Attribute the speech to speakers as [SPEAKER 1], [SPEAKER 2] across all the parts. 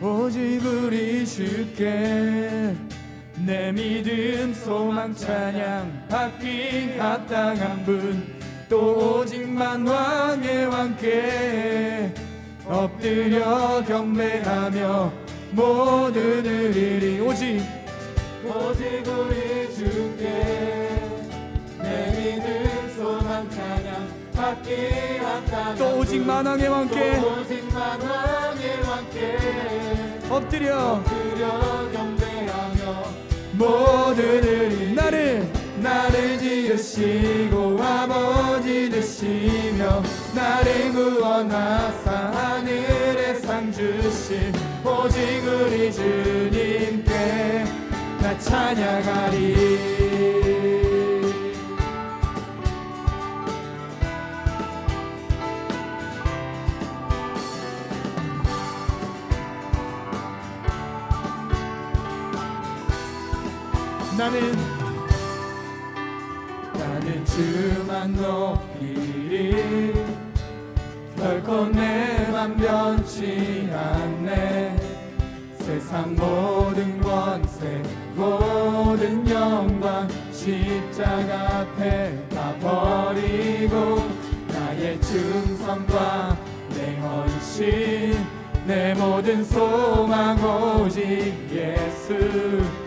[SPEAKER 1] 오직 우리 주께 내 믿음 소망 찬양 받기 합당한 분 또 오직만 왕의 왕께 엎드려 경배하며 모두 드리리 오직 오직 우리 주께 내 믿음 소망 찬양
[SPEAKER 2] 또 오직 만왕의 왕께
[SPEAKER 1] 오직 만 왕의 왕께
[SPEAKER 2] 엎드려
[SPEAKER 1] 경배하며 모두들이
[SPEAKER 2] 나를
[SPEAKER 1] 나를 지으시고 아버지 되시며 나를 구원하사 하늘에 상 주신 오직 우리 주님께 나 찬양하리
[SPEAKER 2] 나는
[SPEAKER 1] 나는 주만 높이리. 결코 내맘 변치 않네. 세상 모든 권세 모든 영광 십자가 앞에 다 버리고 나의 충성과 내 헌신 내 모든 소망 오직 예수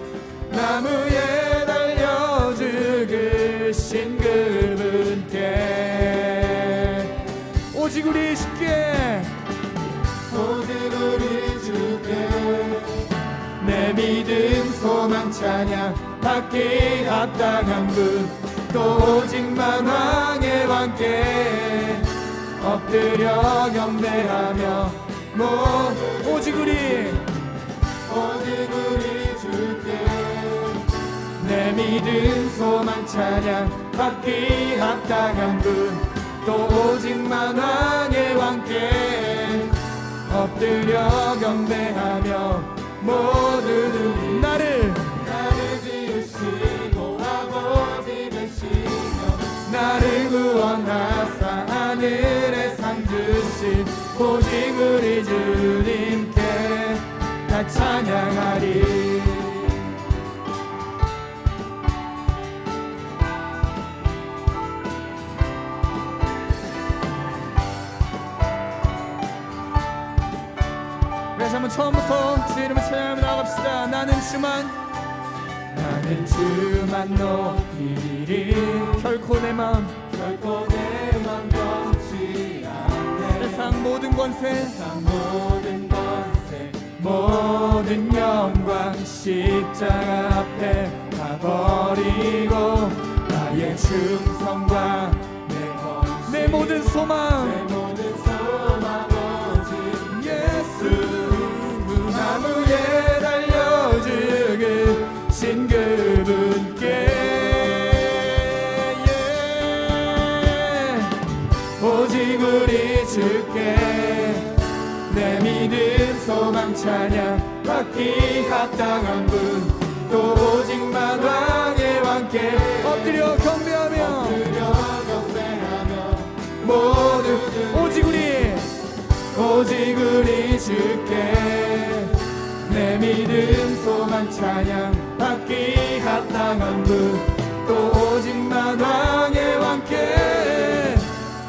[SPEAKER 1] 나무에 달려 죽으신 그분께
[SPEAKER 2] 오직 우리 주께.
[SPEAKER 1] 오직 우리 주께. 내 믿음 소망 찬양 받기 합당한 분 또 오직만 왕의 왕께 엎드려 경배하며 모두
[SPEAKER 2] 오직 우리
[SPEAKER 1] 오직 우리 내 믿음 소망 찬양 받기 합당한 분. 또 오직만 왕의 왕께 엎드려 경배하며 모두
[SPEAKER 2] 나를
[SPEAKER 1] 나를 지으시고 아버지 되시며 나를 구원하사 하늘에 상 주신 오직 우리 주님께 다 찬양하리
[SPEAKER 2] 한번 처음부터 주 이름을 찬양하며 나갑시다. 나는 주만
[SPEAKER 1] 나는 주만 높이리
[SPEAKER 2] 결코 내 마음
[SPEAKER 1] 결코 내맘 변치 않네.
[SPEAKER 2] 세상 모든 권세
[SPEAKER 1] 세상 모든 권세 모든 영광 십자가 앞에 다 버리고 나의 충성과 내
[SPEAKER 2] 내 모든 소망
[SPEAKER 1] 내 죽으신 그분께 예. 오직 우리 주께 내 믿음 소망 찬양 받기 합당한 분 또 오직만 왕의 왕께
[SPEAKER 2] 엎드려 경배하며
[SPEAKER 1] 엎드려 경배하며 모두
[SPEAKER 2] 오직 우리
[SPEAKER 1] 오직 우리 주께 내 믿음 소망 찬양 받기 합당한 분또 오직 만 왕의 왕께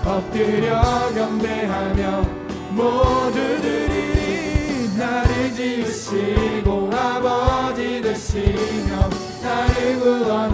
[SPEAKER 1] 엎드려 경배하며 모두들이 나를 지으시고 아버지 되시며 나를 구원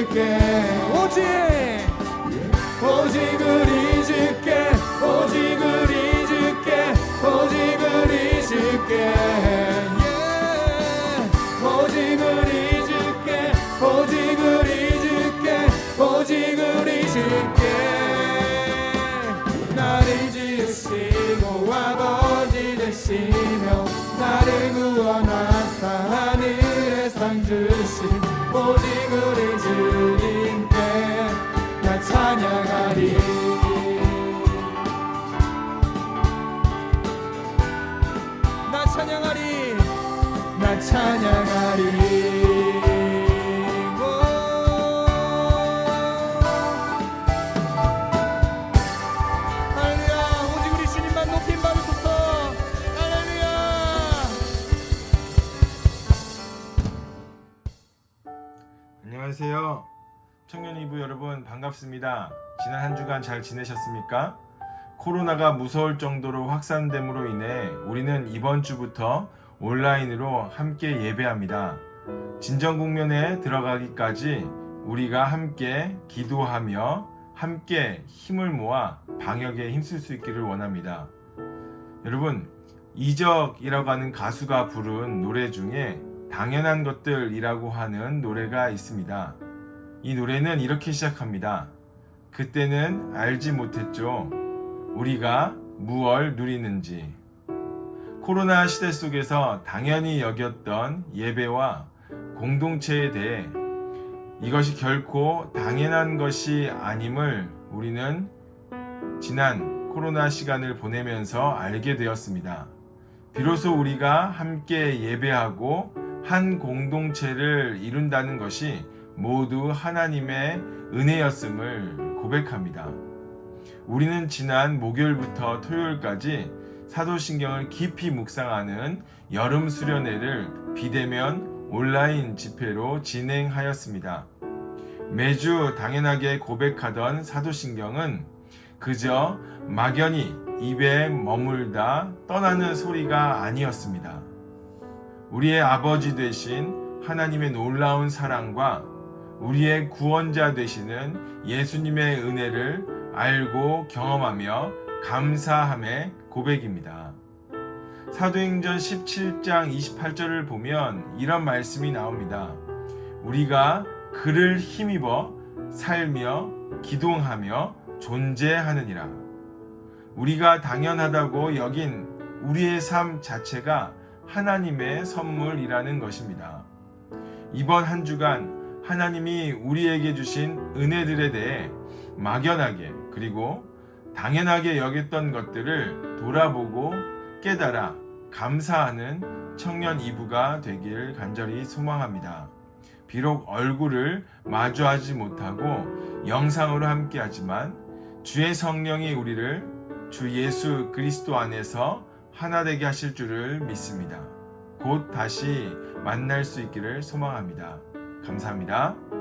[SPEAKER 1] 줄게.
[SPEAKER 2] 오직.
[SPEAKER 1] 오직 우리 주께 오직 우리 주께 오직 우리 주께 예. 오직 우리 주께 오직 우리 주께 오직 우리 주께 나를 지으시고 아버지 되시며 나를 구원하 찬양하리
[SPEAKER 2] 나 찬양하리
[SPEAKER 3] 안녕하세요. 청년 이부 여러분 반갑습니다. 지난 한 주간 잘 지내셨습니까? 코로나가 무서울 정도로 확산됨으로 인해 우리는 이번 주부터 온라인으로 함께 예배합니다. 진정 국면에 들어가기까지 우리가 함께 기도하며 함께 힘을 모아 방역에 힘쓸 수 있기를 원합니다. 여러분, 이적이라고 하는 가수가 부른 노래 중에 당연한 것들이라고 하는 노래가 있습니다. 이 노래는 이렇게 시작합니다. 그때는 알지 못했죠. 우리가 무얼 누리는지. 코로나 시대 속에서 당연히 여겼던 예배와 공동체에 대해 이것이 결코 당연한 것이 아님을 우리는 지난 코로나 시간을 보내면서 알게 되었습니다. 비로소 우리가 함께 예배하고 한 공동체를 이룬다는 것이 모두 하나님의 은혜였음을 고백합니다. 우리는 지난 목요일부터 토요일까지 사도신경을 깊이 묵상하는 여름 수련회를 비대면 온라인 집회로 진행하였습니다. 매주 당연하게 고백하던 사도신경은 그저 막연히 입에 머물다 떠나는 소리가 아니었습니다. 우리의 아버지 되신 하나님의 놀라운 사랑과 우리의 구원자 되시는 예수님의 은혜를 알고 경험하며 감사함의 고백입니다. 사도행전 17장 28절을 보면 이런 말씀이 나옵니다. 우리가 그를 힘입어 살며 기동하며 존재하느니라. 우리가 당연하다고 여긴 우리의 삶 자체가 하나님의 선물이라는 것입니다. 이번 한 주간 하나님이 우리에게 주신 은혜들에 대해 막연하게 그리고 당연하게 여겼던 것들을 돌아보고 깨달아 감사하는 청년 이부가 되길 간절히 소망합니다. 비록 얼굴을 마주하지 못하고 영상으로 함께 하지만 주의 성령이 우리를 주 예수 그리스도 안에서 하나 되게 하실 줄을 믿습니다. 곧 다시 만날 수 있기를 소망합니다. 감사합니다.